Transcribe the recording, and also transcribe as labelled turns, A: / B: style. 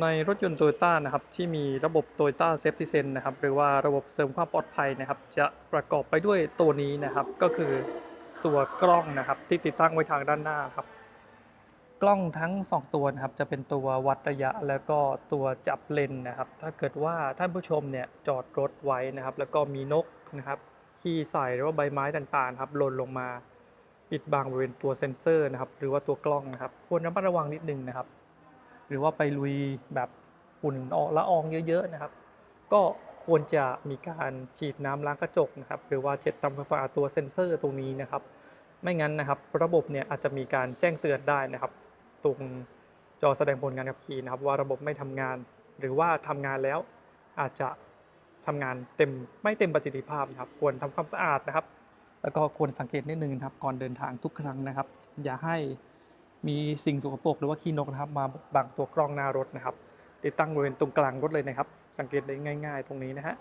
A: ในรถยนต์โตโยต้านะครับที่มีระบบ Toyota Safety Sense นะครับหรือว่าระบบเสริมความปลอดภัยนะครับ จะประกอบไปด้วยตัวนี้นะครับ ก็คือตัวกล้องนะครับที่ติดตั้งไว้ทางด้านหน้าครับ กล้องทั้ง 2 ตัวนะครับจะเป็นตัววัดระยะแล้วก็ตัวจับเลนนะครับ ถ้าเกิดว่าท่านผู้ชมเนี่ยจอดรถไว้นะครับ แล้วก็มีนกนะครับขี้ใส่หรือว่าใบไม้ต่างๆครับหล่นลงมาปิดบังบริเวณตัวเซ็นเซอร์นะครับ หรือว่าตัวกล้องนะครับ ควรระมัดระวังนิดนึงนะครับ หรือว่าไปลุยแบบฝุ่นออกละอองเยอะๆนะครับ ก็ควรจะมีการฉีดน้ำล้างกระจกนะครับ หรือว่าเช็ดทำความสะอาดตัวเซ็นเซอร์ตรงนี้นะครับ ไม่งั้นนะครับ ระบบเนี่ยอาจจะมีการแจ้งเตือนได้นะครับ ตรงจอแสดงผลการขับขี่นะครับ ว่าระบบไม่ทำงาน หรือว่าทำงานแล้วอาจจะทำงานเต็มไม่เต็มประสิทธิภาพนะครับ ควรทำความสะอาดนะครับ แล้วก็ควรสังเกตนิดนึงนะครับ ก่อนเดินทางทุกครั้งนะครับ อย่าให้ มีสิ่งสกปรกหรือว่าขี้นกนะครับ มาบังตัวกล้องหน้ารถนะครับ ติดตั้งบริเวณตรงกลางรถเลยนะครับ สังเกตได้ง่าย ๆ ตรงนี้นะฮะ